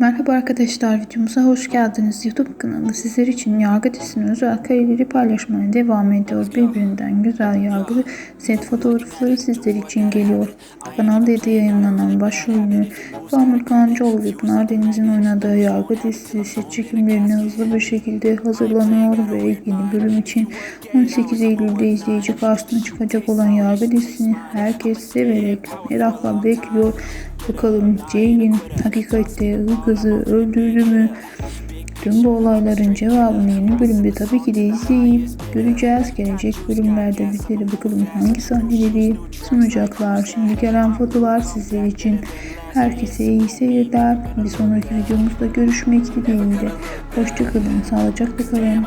Merhaba arkadaşlar, videomuza hoş geldiniz. YouTube kanalı sizler için yargı dizisinin özel kareleri paylaşmaya devam ediyor. Birbirinden güzel yargı set fotoğrafları sizler için geliyor. Kanal 7'de yayınlanan başrolünü Bamur Kancıoğlu ve Pınar Deniz'in oynadığı yargı dizisi set çekimlerine hızlı bir şekilde hazırlanıyor ve yeni bölüm için 18 Eylül'de izleyici karşısına çıkacak olan yargı dizisini herkes severek merakla bekliyor. Bakalım Jail'in hakikatte kızı öldürdü mü? Tüm bu olayların cevabını yeni bölümde tabii ki de izleyip göreceğiz. Gelecek bölümlerde bizleri bakalım hangi sahneleri sunacaklar. Şimdi gelen fotolar sizler için. Herkese iyi seyirler. Bir sonraki videomuzda görüşmek dileğiyle. Hoşçakalın, sağlıcakla kalın.